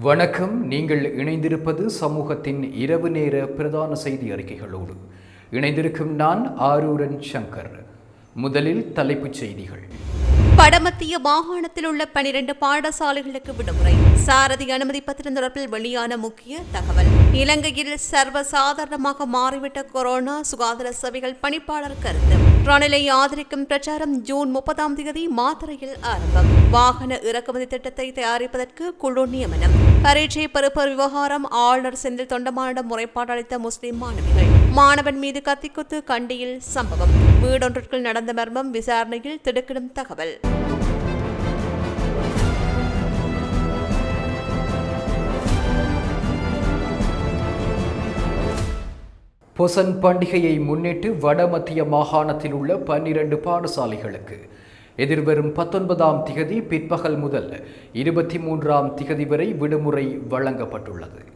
வணக்கம். நீங்கள் இணைந்திருப்பது சமூகத்தின் இரவு நேர பிரதான செய்தி அறிக்கைகளோடு. இணைந்திருக்கும் நான் ஆரூரன் சங்கர். முதலில் தலைப்புச் செய்திகள். வடமத்திய மாகாணத்தில் உள்ள பனிரெண்டு பாடசாலைகளுக்கு விடுமுறை. சாரதி அனுமதி பத்திரம் தொடர்பில் வெளியான முக்கிய தகவல். இலங்கையில் சர்வசாதாரணமாக மாறிவிட்ட கொரோனா சுகாதார சேவைகள் பணிப்பாளர் கருத்து. ரணிலை ஆதரிக்கும் பிரச்சாரம் ஜூன் முப்பதாம் தேதி மாத்திரையில் ஆரம்பம். வாகன இறக்குமதி திட்டத்தை தயாரிப்பதற்கு குழு நியமனம். பரீட்சை பெறுப்பர் விவகாரம் ஆளுநர் செந்தில் தொண்டமானிடம் முறைப்பாடு அளித்த முஸ்லிம் மாணவிகள். மாணவன் மீது கத்திக்குத்து கண்டியில் சம்பவம். வீடொன்றிற்குள் நடந்த மர்மம் விசாரணையில் திடுக்கிடும் தகவல். பொசன் பண்டிகையை முன்னிட்டு வடமத்திய மாகாணத்தில் உள்ள பன்னிரண்டு பாடசாலைகளுக்கு எதிர்வரும் பத்தொன்பதாம் திகதி பிற்பகல் முதல் இருபத்தி மூன்றாம் திகதி வரை விடுமுறை வழங்கப்பட்டுள்ளது.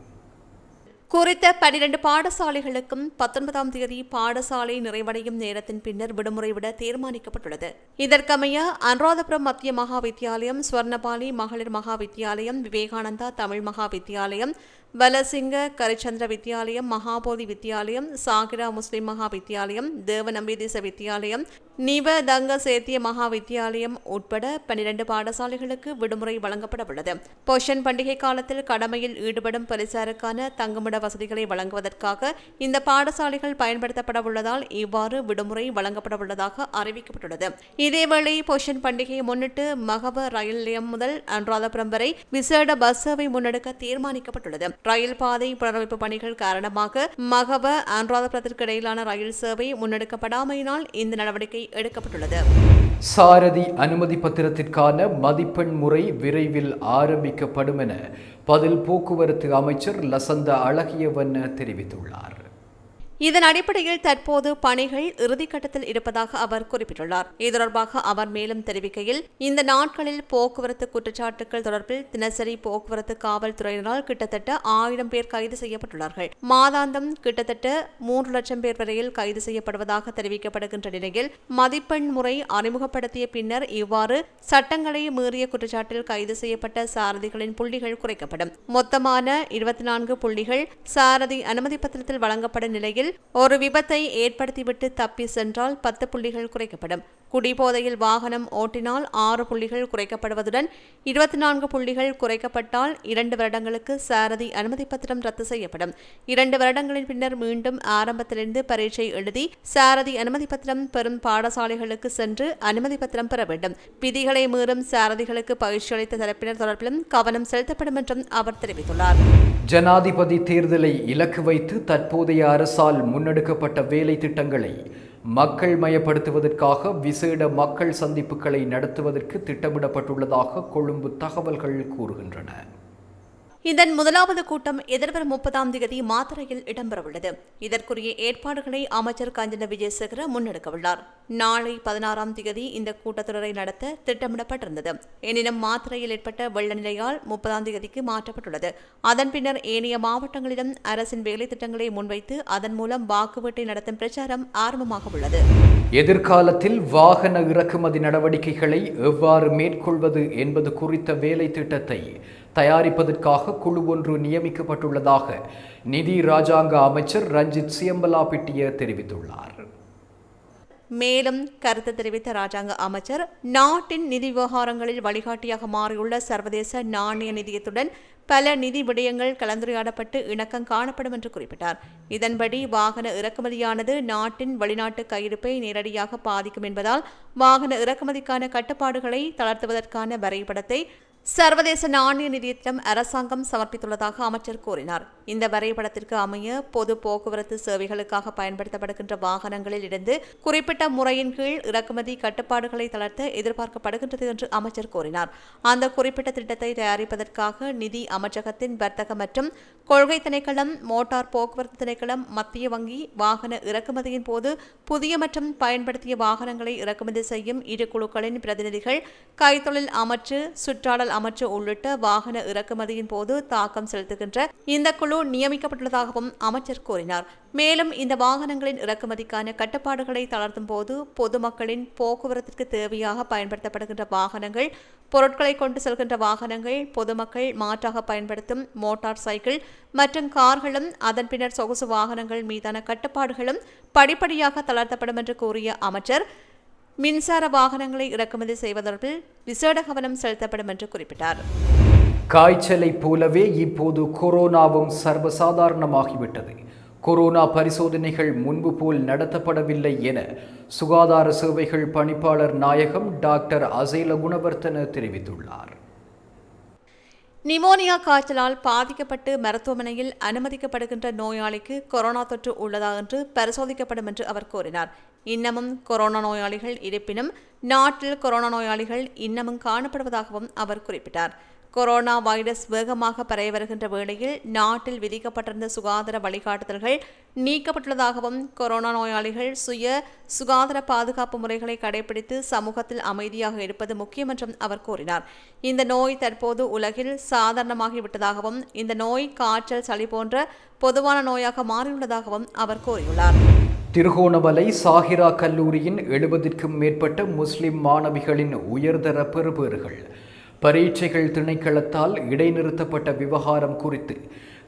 குறித்த பனிரெண்டு பாடசாலைகளுக்கும் பத்தொன்பதாம் தேதி பாடசாலை நிறைவடையும் நேரத்தின் பின்னர் விடுமுறை விட தீர்மானிக்கப்பட்டுள்ளது. இதற்கமைய அனுராதபுரம் மத்திய மகா வித்தியாலயம் ஸ்வர்ணபாலி மகளிர் மகா வித்தியாலயம் விவேகானந்தா தமிழ் மகா வித்தியாலயம் வலசிங்க கரிச்சந்திர வித்தியாலயம் மகாபோதி வித்தியாலயம் சாகிரா முஸ்லிம் மகா வித்தியாலயம் தேவநம்பிதேச வித்தியாலயம் நிவ தங்க சேத்திய மகா வித்தியாலயம் உட்பட பனிரெண்டு பாடசாலைகளுக்கு விடுமுறை வழங்கப்பட உள்ளது பொஷன் பண்டிகை காலத்தில் கடமையில் ஈடுபடும் போலீசாருக்கான தங்குமிட வசதிகளை வழங்குவதற்காக இந்த பாடசாலைகள் பயன்படுத்தப்பட உள்ளதால் இவ்வாறு விடுமுறை வழங்கப்பட உள்ளதாக அறிவிக்கப்பட்டுள்ளது. இதேவேளை பொஷன் பண்டிகையை முன்னிட்டு மகவ ரயில் நிலையம் முதல் அனுராதபுரம் வரை விசேட பஸ் சேவை முன்னெடுக்க தீர்மானிக்கப்பட்டுள்ளது. ரயில் பாதை புனரமைப்பு பணிகள் காரணமாக மகவ அனுராதபுரத்திற்கு இடையிலான ரயில் சேவை முன்னெடுக்கப்படாமையினால் இந்த நடவடிக்கை எடுக்கப்பட்டுள்ளது. சாரதி அனுமதி பத்திரத்திற்கான மதிப்பெண் முறை விரைவில் ஆரம்பிக்கப்படும் என பதில் போக்குவரத்து அமைச்சர் லசந்த அழகியவன் தெரிவித்துள்ளார். இதன் அடிப்படையில் தற்போது பணிகள் இறுதிக்கட்டத்தில் இருப்பதாக அவர் குறிப்பிட்டுள்ளார். இது தொடர்பாக அவர் மேலும் தெரிவிக்கையில் இந்த நாட்களில் போக்குவரத்து குற்றச்சாட்டுகள் தொடர்பில் தினசரி போக்குவரத்து காவல்துறையினரால் கிட்டத்தட்ட ஆயிரம் பேர் கைது செய்யப்பட்டுள்ளார்கள். மாதாந்தம் கிட்டத்தட்ட மூன்று லட்சம் பேர் வரையில் கைது செய்யப்படுவதாக தெரிவிக்கப்படுகின்ற நிலையில் மதிப்பெண் முறை அறிமுகப்படுத்திய பின்னர் இவ்வாறு சட்டங்களை மீறிய குற்றச்சாட்டில் கைது செய்யப்பட்ட சாரதிகளின் புள்ளிகள் குறைக்கப்படும். மொத்தமான இருபத்தி நான்கு புள்ளிகள் சாரதி அனுமதி பத்திரத்தில் வழங்கப்படும் நிலையில் ஒரு விபத்தை ஏற்படுத்திவிட்டு தப்பி சென்றால் பத்து புள்ளிகள் குறைக்கப்படும். குடிபோதையில் வாகனம் ஓட்டினால் ஆறு புள்ளிகள் குறைக்கப்படுவதுடன் இருபத்தி நான்கு புள்ளிகள் குறைக்கப்பட்டால் இரண்டு வருடங்களுக்கு சாரதி அனுமதி பத்திரம் ரத்து செய்யப்படும். இரண்டு வருடங்களின் பின்னர் மீண்டும் ஆரம்பத்திலிருந்து பரீட்சை எழுதி சாரதி அனுமதி பத்திரம் பெறும் பாடசாலைகளுக்கு சென்று அனுமதி பத்திரம் பெற வேண்டும். விதிகளை மீறும் சாரதிகளுக்கு பயிற்சி அளித்த தரப்பினர் தொடர்பிலும் கவனம் செலுத்தப்படும் என்றும் அவர் தெரிவித்துள்ளார். ஜனாதிபதி தேர்தலை இலக்கு வைத்து தற்போதைய அரசால் முன்னெடுக்கப்பட்ட வேலை திட்டங்களை மக்கள் மயப்படுத்துவதற்காக விசேட மக்கள் சந்திப்புகளை நடத்துவதற்கு திட்டமிடப்பட்டுள்ளதாக கொழும்பு தகவல்கள் கூறுகின்றன. இதன் முதலாவது கூட்டம் எதிர்வரும் முப்பதாம் தேதி மாத்திரையில் இடம்பெறவுள்ளது. இதற்குரிய ஏற்பாடுகளை அமைச்சர் காஞ்சன விஜயசேகர முன்னெடுக்கவுள்ளார். நாளை பதினாறாம் தேதி இந்த கூட்டத்தொடரை நடத்த திட்டமிடப்பட்டிருந்தது. எனினும் மாத்திரையில் ஏற்பட்ட வெள்ள நிலையால் முப்பதாம் தேதிக்கு மாற்றப்பட்டுள்ளது. அதன் பின்னர் ஏனைய மாவட்டங்களிலும் அரசின் வேலை திட்டங்களை முன்வைத்து அதன் மூலம் வாக்குவீட்டை நடத்தும் பிரச்சாரம் ஆரம்பமாக உள்ளது. எதிர்காலத்தில் வாகன இறக்குமதி நடவடிக்கைகளை எவ்வாறு மேற்கொள்வது என்பது குறித்த வேலை திட்டத்தை தயாரிப்பதற்காக குழு ஒன்று நியமிக்கப்பட்டுள்ளதாக நிதி ராஜாங்க அமைச்சர் ரஞ்சித் சியம்பலாபிட்டிய தெரிவித்துள்ளார். மேலும் கருத்து தெரிவித்த ராஜாங்க அமைச்சர் நாட்டின் நிதி விவகாரங்களில் வழிகாட்டியாக மாறியுள்ள சர்வதேச நாணய நிதியத்துடன் பல நிதி விடயங்கள் கலந்துரையாடப்பட்டு இணக்கம் காணப்படும் என்று குறிப்பிட்டார். இதன்படி வாகன இறக்குமதியானது நாட்டின் வெளிநாட்டு கையிருப்பை நேரடியாக பாதிக்கும் என்பதால் வாகன இறக்குமதிக்கான கட்டுப்பாடுகளை தளர்த்துவதற்கான வரைபடத்தை சர்வதேச நாணய நிதியத்திடம் அரசாங்கம் சமர்ப்பித்துள்ளதாக அமைச்சர் கூறினார். இந்த வரைபடத்திற்கு அமைய பொது போக்குவரத்து சேவைகளுக்காக பயன்படுத்தப்படுகின்ற வாகனங்களில் இருந்து குறிப்பிட்ட முறையின் கீழ் இறக்குமதி கட்டுப்பாடுகளை தளர்த்த எதிர்பார்க்கப்படுகின்றது என்று அமைச்சர் கூறினார். அந்த குறிப்பிட்ட திட்டத்தை தயாரிப்பதற்காக நிதி அமைச்சகத்தின் வர்த்தக மற்றும் கொள்கை திணைக்களம் மோட்டார் போக்குவரத்து திணைக்களம் மத்திய வங்கி வாகன இறக்குமதியின் போது புதிய மற்றும் பயன்படுத்திய வாகனங்களை இறக்குமதி செய்யும் இரு குழுக்களின் பிரதிநிதிகள் கைத்தொழில் அமைச்சு சுற்றாடல் அமைச்சர் உள்ளிட்ட வாகன இறக்குமதியின் போது தாக்கம் செலுத்துகின்ற இந்த குழு நியமிக்கப்பட்டுள்ளதாகவும் அமைச்சர் கூறினார். மேலும் இந்த வாகனங்களின் இறக்குமதிக்கான கட்டுப்பாடுகளை தளர்த்தும் போது பொதுமக்களின் போக்குவரத்திற்கு தேவையாக பயன்படுத்தப்படுகின்ற வாகனங்கள் பொருட்களை கொண்டு செல்கின்ற வாகனங்கள் பொதுமக்கள் மாற்றாக பயன்படுத்தும் மோட்டார் சைக்கிள் மற்றும் கார்களும் அதன் பின்னர் சொகுசு வாகனங்கள் மீதான கட்டுப்பாடுகளும் படிப்படியாக தளர்த்தப்படும் என்று கூறிய அமைச்சர் மின்சார வாகனங்களை இறக்குமதி செய்வதற்கில் விசேட கவனம் செலுத்தப்படும் என்று குறிப்பிட்டார். காய்ச்சலைப் போலவே இப்போது கொரோனாவும் சர்வசாதாரணமாகிவிட்டது. கொரோனா பரிசோதனைகள் முன்பு போல் நடத்தப்படவில்லை என சுகாதார சேவைகள் பணிப்பாளர் நாயகம் டாக்டர் அசைல குணவர்த்தன தெரிவித்துள்ளார். நிமோனியா காய்ச்சலால் பாதிக்கப்பட்டு மருத்துவமனையில் அனுமதிக்கப்படுகின்ற நோயாளிக்கு கொரோனா தொற்று உள்ளதா என்று பரிசோதிக்கப்படும் என்று அவர் கூறினார். இன்னமும் கொரோனா நோயாளிகள் இருப்பினும் நாட்டில் கொரோனா நோயாளிகள் இன்னமும் காணப்படுவதாகவும் அவர் குறிப்பிட்டார். கொரோனா வைரஸ் வேகமாக பரவி வருகின்ற வேளையில் நாட்டில் விதிக்கப்பட்டிருந்த சுகாதார வழிகாட்டுதல்கள் நீக்கப்பட்டுள்ளதாகவும் கொரோனா நோயாளிகள் சுய சுகாதார பாதுகாப்பு முறைகளை கடைபிடித்து சமூகத்தில் அமைதியாக இருப்பது முக்கியம் என்றும் அவர் கூறினார். இந்த நோய் தற்போது உலகில் சாதாரணமாகிவிட்டதாகவும் இந்த நோய் காய்ச்சல் சளி போன்ற பொதுவான நோயாக மாறியுள்ளதாகவும் அவர் கூறியுள்ளார். திருகோணமலை சாஹிரா கல்லூரியின் எழுபதிற்கும் மேற்பட்ட முஸ்லிம் மாணவிகளின் உயர்தர பெறுபேறுகள் பரீட்சைகள் திணைக்களத்தால் இடைநிறுத்தப்பட்ட விவகாரம் குறித்து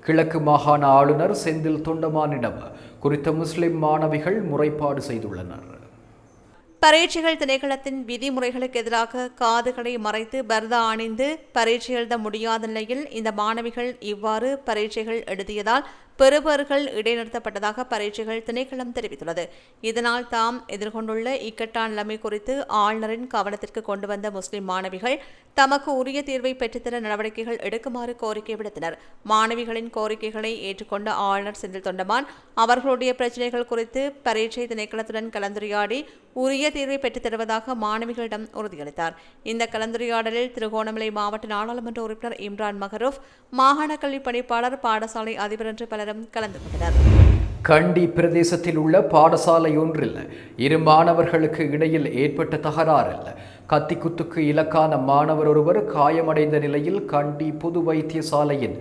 கிழக்கு மாகாண ஆளுநர் செந்தில் தொண்டமானிடம் குறித்த முஸ்லிம் மாணவிகள் முறைப்பாடு செய்துள்ளனர். பரீட்சைகள் திணைக்களத்தின் விதிமுறைகளுக்கு எதிராக காதுகளை மறைத்து பர்தா அணிந்து பரீட்சை எழுத முடியாத நிலையில் இந்த மாணவிகள் இவ்வாறு பரீட்சைகள் எழுதியதால் பெறுபவர்கள் இடைநிறுத்தப்பட்டதாக பரீட்சைகள் திணைக்களம் தெரிவித்துள்ளது. இதனால் தாம் எதிர்கொண்டுள்ள இக்கட்டான நிலைமை குறித்து ஆளுநரின் கவனத்திற்கு கொண்டு வந்த முஸ்லிம் மாணவிகள் தமக்கு உரிய தீர்வை பெற்றுத்தர நடவடிக்கைகள் எடுக்குமாறு கோரிக்கை விடுத்தனர். மாணவிகளின் கோரிக்கைகளை ஏற்றுக்கொண்ட ஆளுநர் செந்தில் தொண்டமான் அவர்களுடைய பிரச்சினைகள் குறித்து பரீட்சை திணைக்களத்துடன் கலந்துரையாடி உரிய தீர்வை பெற்றுத் தருவதாக மாணவிகளிடம் உறுதியளித்தார். இந்த கலந்துரையாடலில் திருகோணமலை மாவட்ட நாடாளுமன்ற உறுப்பினர் இம்ரான் மஹரூப் மாகாண கல்வி பணிப்பாளர் பாடசாலை அதிபர் என்று பலர் பலரும் கலந்து கொண்டனர் கண்டி பிரதேசத்தில் உள்ள பாடசாலை ஒன்றில் இரு மாணவர்களுக்கு இடையில் ஏற்பட்ட தகராறில் கத்திக்குத்துக்கு இலக்கான மாணவர் ஒருவர் காயமடைந்த நிலையில் கண்டி பொது வைத்தியசாலையின்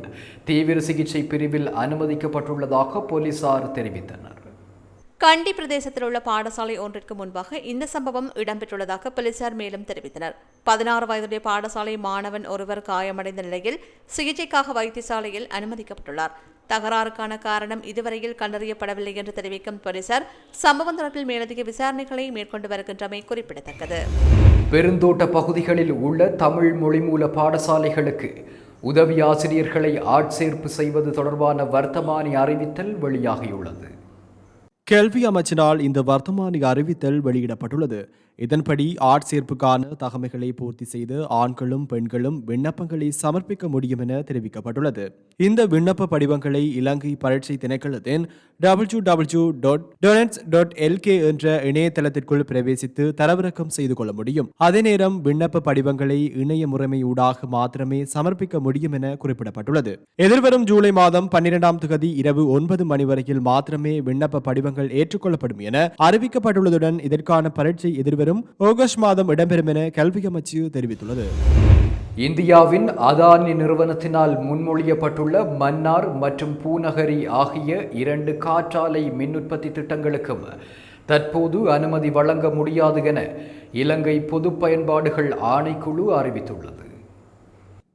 தீவிர சிகிச்சை பிரிவில் அனுமதிக்கப்பட்டுள்ளதாக போலீசார் தெரிவித்தனர். கண்டி பிரதேசத்தில் உள்ள பாடசாலை ஒன்றிற்கு முன்பாக இந்த சம்பவம் இடம்பெற்றுள்ளதாக போலீசார் மேலும் தெரிவித்தனர். பதினாறு வயதுடைய பாடசாலை மாணவன் ஒருவர் காயமடைந்த நிலையில் சிகிச்சைக்காக வைத்தியசாலையில் அனுமதிக்கப்பட்டுள்ளார். தகராறுக்கான காரணம் இதுவரையில் கண்டறியப்படவில்லை என்று தெரிவிக்கும் போலீசார் சம்பவம் தொடர்பில் மேலதிக விசாரணைகளை மேற்கொண்டு வருகின்றமை குறிப்பிடத்தக்கது. பெருந்தோட்ட பகுதிகளில் உள்ள தமிழ் மொழிமூல பாடசாலைகளுக்கு உதவி ஆசிரியர்களை ஆட்சேர்ப்பு செய்வது தொடர்பான வர்த்தமானி அறிவித்தல் வெளியாகியுள்ளது. கல்வி அமைச்சினால் இந்த வர்த்தமானி அறிவித்தல் வெளியிடப்பட்டுள்ளது. இதன்படி ஆட்சேர்ப்புக்கான தகமைகளை பூர்த்தி செய்து ஆண்களும் பெண்களும் விண்ணப்பங்களை சமர்ப்பிக்க முடியும் என தெரிவிக்கப்பட்டுள்ளது. இந்த விண்ணப்ப படிவங்களை இலங்கை பரீட்சை திணைக்களத்தின் W W dot doenets dot LK என்ற இணையதளத்திற்குள் பிரவேசித்து தரவிறக்கம் செய்து கொள்ள முடியும். அதே நேரம் விண்ணப்ப படிவங்களை இணைய முறைமையூடாக மாத்திரமே சமர்ப்பிக்க முடியும் என குறிப்பிடப்பட்டுள்ளது. எதிர்வரும் ஜூலை மாதம் பன்னிரெண்டாம் தேதி இரவு ஒன்பது மணி வரையில் மாத்திரமே விண்ணப்ப படிவங்கள் ஏற்றுக்கொள்ளப்படும் என அறிவிக்கப்பட்டுள்ளதுடன் இதற்கான பரீட்சை எதிர்வரும் ஆகஸ்ட் மாதம் இடம்பெறும் என கல்வி அமைச்சு தெரிவித்துள்ளது. இந்தியாவின் அதானி நிறுவனத்தினால் முன்மொழியப்பட்டுள்ள மன்னார் மற்றும் பூநகரி ஆகிய இரண்டு காற்றாலை மின் உற்பத்தி திட்டங்களுக்கும் தற்போது அனுமதி வழங்க முடியாது என இலங்கை பொது பயன்பாடுகள் ஆணைக்குழு அறிவித்துள்ளது.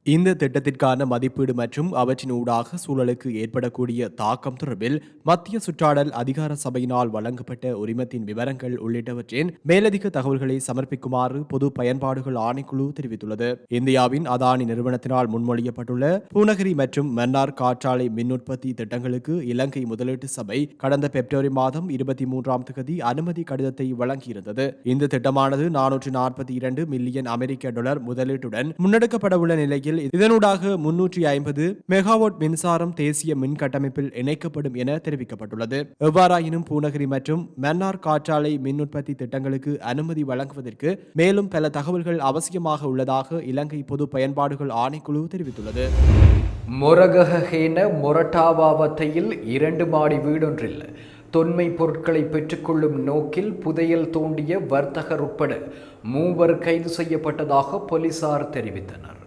இந்த திட்டத்திற்கான மதிப்பீடு மற்றும் அவற்றின் ஊடாக சூழலுக்கு ஏற்படக்கூடிய தாக்கம் தொடர்பில் மத்திய சுற்றாடல் அதிகார சபையினால் வழங்கப்பட்ட உரிமத்தின் விவரங்கள் உள்ளிட்டவற்றின் மேலதிக தகவல்களை சமர்ப்பிக்குமாறு பொது பயன்பாடுகள் ஆணைக்குழு தெரிவித்துள்ளது. இந்தியாவின் அதானி நிறுவனத்தினால் முன்மொழியப்பட்டுள்ள பூநகரி மற்றும் மன்னார் காற்றாலை மின் உற்பத்தி திட்டங்களுக்கு இலங்கை முதலீட்டு சபை கடந்த பிப்ரவரி மாதம் இருபத்தி மூன்றாம் தேதி அனுமதி கடிதத்தை வழங்கியிருந்தது. இந்த திட்டமானது நானூற்று நாற்பத்தி இரண்டு மில்லியன் அமெரிக்க டாலர் முதலீட்டுடன் முன்னெடுக்கப்படவுள்ள நிலையில் இதனூடாக முன்னூற்றி ஐம்பது மெகாவாட் மின்சாரம் தேசிய மின் கட்டமைப்பில் இணைக்கப்படும் என தெரிவிக்கப்பட்டுள்ளது. எவ்வாறாயினும் பூநகரி மற்றும் மன்னார் காற்றாலை மின் உற்பத்தி திட்டங்களுக்கு அனுமதி வழங்குவதற்கு மேலும் பல தகவல்கள் அவசியமாக உள்ளதாக இலங்கை பொது பயன்பாடுகள் ஆணைக்குழு தெரிவித்துள்ளது. மொரகஹேன மொரட்டாவாவத்தையில் இரண்டு மாடி வீடொன்றில் தொன்மை பொருட்களை பெற்றுக்கொள்ளும் நோக்கில் புதையல் தோண்டிய வர்த்தகர் உட்பட மூவர் கைது செய்யப்பட்டதாக போலீசார் தெரிவித்தனர்.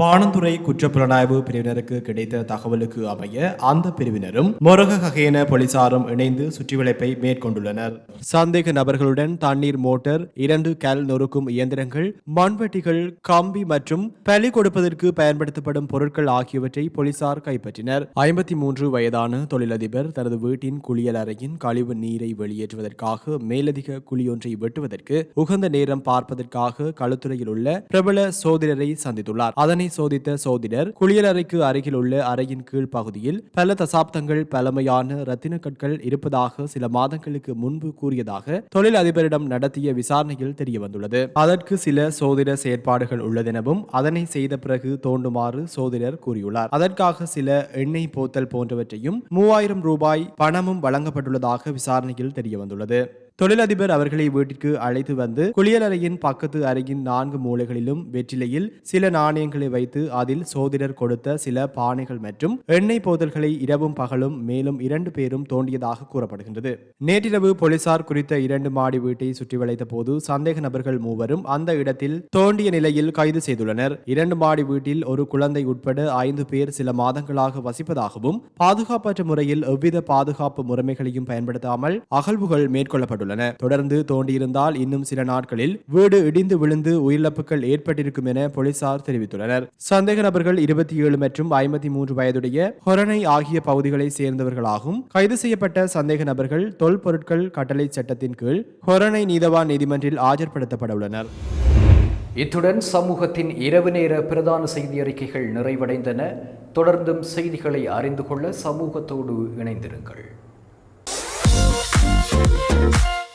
பாணந்துறை குற்றப்புலனாய்வு பிரிவினருக்கு கிடைத்த தகவலுக்கு அமைய அந்த பிரிவினரும் மொரக ககையென போலீசாரும் இணைந்து சுற்றிவளைப்பை மேற்கொண்டுள்ளனர். சந்தேக நபர்களுடன் தண்ணீர் மோட்டார் இரண்டு கல் நொறுக்கும் இயந்திரங்கள் மண்வெட்டிகள் கம்பி மற்றும் பலி கொடுப்பதற்கு பயன்படுத்தப்படும் பொருட்கள் ஆகியவற்றை போலீசார் கைப்பற்றினர். ஐம்பத்தி மூன்று வயதான தொழிலதிபர் தனது வீட்டின் குளியல் அறையின் கழிவு நீரை வெளியேற்றுவதற்காக மேலதிக குழியொன்றை வெட்டுவதற்கு உகந்த நேரம் பார்ப்பதற்காக களுத்துறையில் உள்ள பிரபல சோதிடரை சந்தித்துள்ளார். அதனை சோதித்த சோதிடர் குளியலறைக்கு அருகில் உள்ள அறையின் கீழ் பகுதியில் பல தசாப்தங்கள் பழமையான ரத்தின கற்கள் இருப்பதாக சில மாதங்களுக்கு முன்பு கூறியதாக தொழில் அதிபரிடம் நடத்திய விசாரணையில் தெரிய வந்துள்ளது அதற்கு சில சோதிட செயற்பாடுகள் உள்ளதெனவும் அதனை செய்த பிறகு தோண்டுமாறு சோதிடர் கூறியுள்ளார். அதற்காக சில எண்ணெய் போத்தல் போன்றவற்றையும் மூவாயிரம் ரூபாய் பணமும் வழங்கப்பட்டுள்ளதாக விசாரணையில் தெரிய வந்துள்ளது தொழிலதிபர் அவர்களை வீட்டிற்கு அழைத்து வந்து குளியலறையின் பக்கத்து அறையின் நான்கு மூலைகளிலும் வெற்றிலையில் சில நாணயங்களை வைத்து அதில் சோதிடர் கொடுத்த சில பானைகள் மற்றும் எண்ணெய் போதல்களை இரவும் பகலும் மேலும் இரண்டு பேரும் தோண்டியதாக கூறப்படுகின்றது. நேற்றிரவு போலீசார் குறித்த இரண்டு மாடி வீட்டை சுற்றி வளைத்த போது சந்தேக நபர்கள் மூவரும் அந்த இடத்தில் தோண்டிய நிலையில் கைது செய்துள்ளனர். இரண்டு மாடி வீட்டில் ஒரு குழந்தை உட்பட ஐந்து பேர் சில மாதங்களாக வசிப்பதாகவும் பாதுகாப்பற்ற முறையில் எவ்வித பாதுகாப்பு முறைமைகளையும் பயன்படுத்தாமல் அகழ்வுகள் மேற்கொள்ளப்பட்டுள்ளன. தொடர்ந்து தோண்டியிருந்தால் இன்னும் சில நாட்களில் வீடு இடிந்து விழுந்து உயிரிழப்புகள் ஏற்பட்டிருக்கும் என போலீசார் தெரிவித்துள்ளனர். சந்தேக நபர்கள் இருபத்தி ஏழு மற்றும் ஐம்பத்தி மூன்று வயதுடைய ஹொரணை ஆகிய பகுதிகளை சேர்ந்தவர்களாகும். கைது செய்யப்பட்ட சந்தேக நபர்கள் தொல்பொருட்கள் கட்டளை சட்டத்தின் கீழ் ஹொரணை நீதவான் நீதிமன்றில் ஆஜர்படுத்தப்பட உள்ளனர். இத்துடன் சமூகத்தின் இரவு நேர பிரதான செய்தி அறிக்கைகள் நிறைவடைந்தன. தொடர்ந்தும் செய்திகளை அறிந்து கொள்ள சமூகத்தோடு இணைந்திருங்கள்.